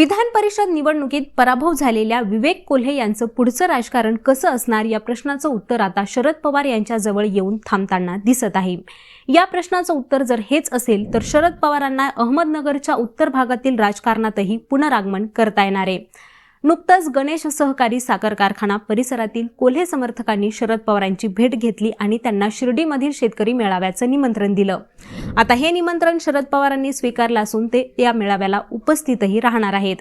विधान परिषद निवडणुकीत पराभव झालेल्या विवेक कोल्हे यांचं पुढचं राजकारण कसं असणार या प्रश्नाचं उत्तर आता शरद पवार यांच्या जवळ येऊन थांबताना दिसत आहे. या प्रश्नाचं उत्तर जर हेच असेल तर शरद पवारांना अहमदनगरच्या उत्तर भागातील राजकारणातही पुनरागमन करता येणार आहे. नुकतंच गणेश सहकारी साखर कारखाना परिसरातील कोल्हे समर्थकांनी शरद पवारांची भेट घेतली आणि त्यांना शिर्डीमधील शेतकरी मेळाव्याचं निमंत्रण दिलं. आता हे निमंत्रण शरद पवारांनी स्वीकारलं असून ते या मेळाव्याला उपस्थितही राहणार आहेत.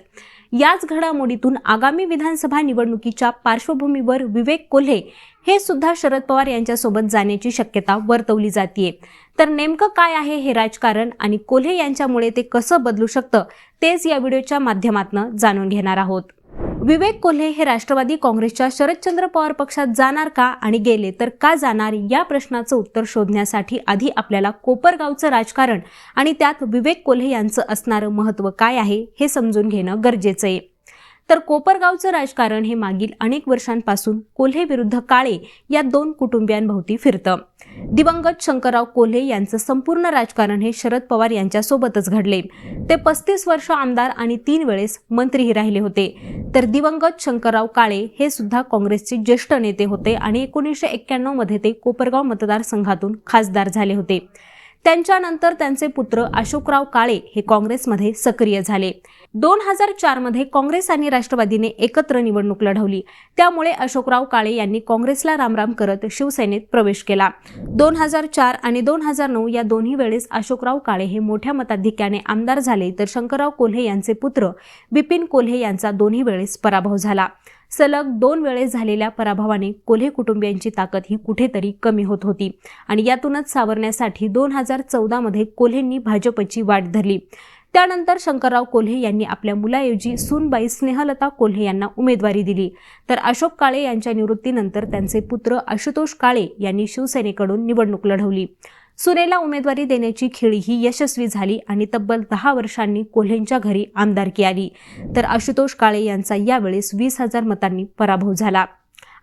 याच घडामोडीतून आगामी विधानसभा निवडणुकीच्या पार्श्वभूमीवर विवेक कोल्हे हे सुद्धा शरद पवार यांच्यासोबत जाण्याची शक्यता वर्तवली जातीये. तर नेमकं काय आहे हे राजकारण आणि कोल्हे यांच्यामुळे ते कसं बदलू शकतं तेच या व्हिडिओच्या माध्यमातून जाणून घेणार आहोत. विवेक कोल्हे हे राष्ट्रवादी काँग्रेसच्या शरदचंद्र पवार पक्षात जाणार का आणि गेले तर का जाणार या प्रश्नाचं उत्तर शोधण्यासाठी आधी आपल्याला कोपरगावचं राजकारण आणि त्यात विवेक कोल्हे यांचं असणारं महत्त्व काय आहे हे समजून घेणं गरजेचं आहे. तर कोपरगावचं राजकारण हे मागील अनेक वर्षांपासून कोल्हे विरुद्ध काळे या दोन कुटुंबियांभोवती फिरतं. दिवंगत शंकरराव कोल्हे यांचं संपूर्ण राजकारण हे शरद पवार यांच्यासोबतच घडले. ते पस्तीस वर्ष आमदार आणि तीन वेळेस मंत्रीही राहिले होते. तर दिवंगत शंकरराव काळे हे सुद्धा काँग्रेसचे ज्येष्ठ नेते होते आणि एकोणीसशे एक्क्याण्णवमध्ये ते कोपरगाव मतदारसंघातून खासदार झाले होते. त्यांच्यानंतर त्यांचे पुत्र अशोकराव काळे हे काँग्रेसमध्ये सक्रिय झाले. दोन हजार चारमध्ये काँग्रेस आणि राष्ट्रवादीने एकत्र निवडणूक लढवली. त्यामुळे अशोकराव काळे यांनी काँग्रेसला रामराम करत शिवसेनेत प्रवेश केला. दोन हजार चार आणि दोन हजार नऊ या दोन्ही वेळेस अशोकराव काळे हे मोठ्या मताधिक्याने आमदार झाले तर शंकरराव कोल्हे यांचे पुत्र बिपिन कोल्हे यांचा दोन्ही वेळेस पराभव झाला. सलग दोन वेळेस झालेल्या पराभवाने कोल्हे कुटुंबियांची ताकद ही कुठेतरी कमी होत होती. आणि यातूनच सावरण्यासाठी दोन हजार चौदामध्ये कोल्हेंनी भाजपची वाट धरली. त्यानंतर शंकरराव कोल्हे यांनी आपल्या मुलाऐवजी सूनबाई स्नेहलता कोल्हे यांना उमेदवारी दिली. तर अशोक काळे यांच्या निवृत्तीनंतर त्यांचे पुत्र आशुतोष काळे यांनी शिवसेनेकडून निवडणूक लढवली. सुनेला उमेदवारी देण्याची खेळी ही यशस्वी झाली आणि तब्बल दहा वर्षांनी कोल्हेंच्या घरी आमदारकी आली. तर आशुतोष काळे यांचा यावेळेस वीस हजार मतांनी पराभव झाला.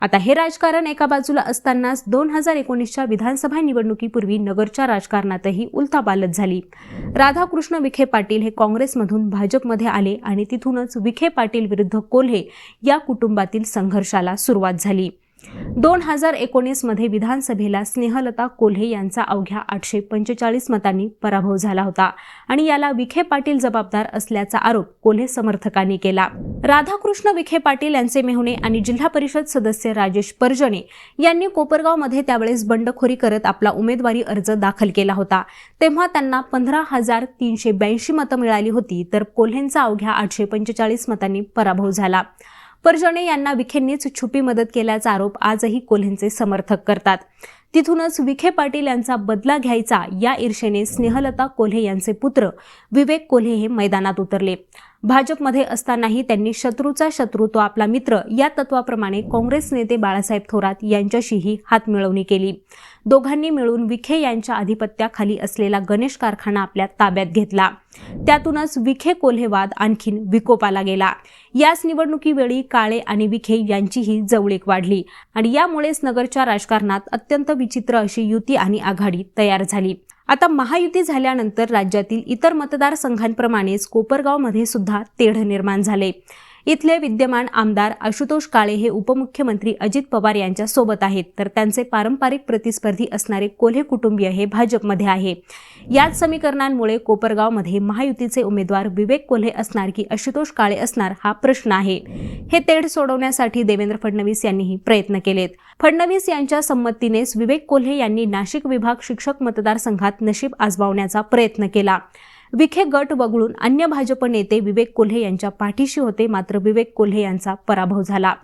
आता हे राजकारण एका बाजूला असतानाच दोन हजार एकोणीसच्या विधानसभा निवडणुकीपूर्वी नगरच्या राजकारणातही उलथापालत झाली. राधाकृष्ण विखे पाटील हे काँग्रेसमधून भाजपमध्ये आले आणि तिथूनच विखे पाटील विरुद्ध कोल्हे या कुटुंबातील संघर्षाला सुरुवात झाली. दोन हजार एकोणीसमध्ये विधानसभेला स्नेहलता कोल्हे यांचा अवघ्या आठशे पंचेचाळीस मतांनी पराभव झाला होता आणि याला विखे पाटील जबाबदार असल्याचा आरोप कोल्हे समर्थकांनी केला. राधाकृष्ण विखे पाटील यांचे मेहुणे आणि जिल्हा परिषद सदस्य राजेश पर्जने यांनी कोपरगावमध्ये त्यावेळेस बंडखोरी करत आपला उमेदवारी अर्ज दाखल केला होता. तेव्हा त्यांना पंधरा हजार तीनशे ब्याऐंशी मतं मिळाली होती तर कोल्हेंचा अवघ्या आठशे पंचेचाळीस मतांनी पराभव झाला. परजणे यांना विखेंनीच छुपी मदत केल्याचा आरोप आजही कोल्हेंचे समर्थक करतात. तिथूनच विखे पाटील यांचा बदला घ्यायचा या ईर्षेने स्नेहलता कोल्हे यांचे पुत्र विवेक कोल्हे हे मैदानात उतरले. भाजपमध्ये असतानाही त्यांनी शत्रूचा शत्रू तो आपला मित्र या तत्वाप्रमाणे काँग्रेस नेते बाळासाहेब थोरात यांच्याशीही हातमिळवणी केली. दोघांनी मिळून विखे यांच्या आधिपत्याखाली असलेला गणेश कारखाना आपल्या ताब्यात घेतला. त्यातूनच विखे कोल्हेवाद आणखीन विकोपाला गेला. याच निवडणुकीवेळी काळे आणि विखे यांचीही जवळीक वाढली आणि यामुळेच नगरच्या राजकारणात अत्यंत विचित्र अशी युती आणि आघाडी तयार झाली. आता महायुती झाल्यानंतर राज्यातील इतर मतदारसंघांप्रमाणेच कोपरगावमध्ये सुद्धा तेढ निर्माण झाले. इथले विद्यमान आमदार आशुतोष काळे हे उपमुख्यमंत्री अजित पवार यांच्या सोबत आहेत. तर त्यांचे पारंपरिक प्रतिस्पर्धी असणारे कोल्हे कुटुंबीय हे भाजपमध्ये आहे. याच समीकरणांमुळे कोपरगावमध्ये महायुतीचे उमेदवार विवेक कोल्हे असणार की आशुतोष काळे असणार हा प्रश्न आहे. हे तेढ सोडवण्यासाठी देवेंद्र फडणवीस यांनीही प्रयत्न केलेत. फडणवीस यांच्या संमतीनेच विवेक कोल्हे यांनी नाशिक विभाग शिक्षक मतदारसंघात नशीब आजमावण्याचा प्रयत्न केला. विखे गट वगळून अन्य भाजप नेते विवेक कोल्हे यांच्या पाठीशी होते मात्र विवेक कोल्हे यांचा पराभव झाला.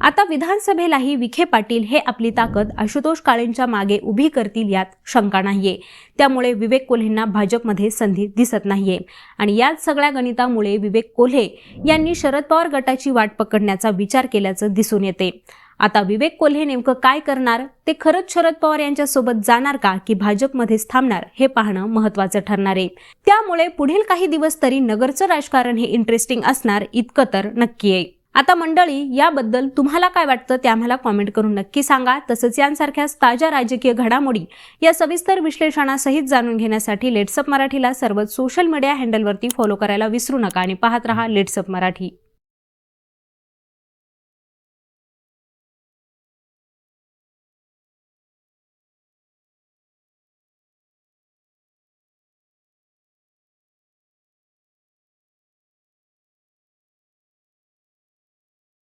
आता विधानसभेलाही विखे पाटील हे आपली ताकद आशुतोष काळेंच्या मागे उभी करतील यात शंका नाहीये. त्यामुळे विवेक कोल्हेंना भाजपमध्ये संधी दिसत नाहीये. आणि याच सगळ्या गणितामुळे विवेक कोल्हे यांनी शरद पवार गटाची वाट पकडण्याचा विचार केल्याचं दिसून येते. आता विवेक कोल्हे नेमकं काय करणार? ते खरंच शरद पवार यांच्यासोबत जाणार का की भाजपमध्येच थांबणार? हे पाहणं महत्वाचं ठरणार आहे. त्यामुळे पुढील काही दिवस तरी नगरचं राजकारण हे इंटरेस्टिंग असणार इतकं तर नक्की आहे. आता मंडळी याबद्दल तुम्हाला काय वाटतं ते आम्हाला कॉमेंट करून नक्की सांगा. तसंच यांसारख्याच ताज्या राजकीय घडामोडी या सविस्तर विश्लेषणासहित जाणून घेण्यासाठी लेट्सअप मराठीला सर्वच सोशल मीडिया हँडलवरती फॉलो करायला विसरू नका आणि पाहत रहा लेट्सअप मराठी.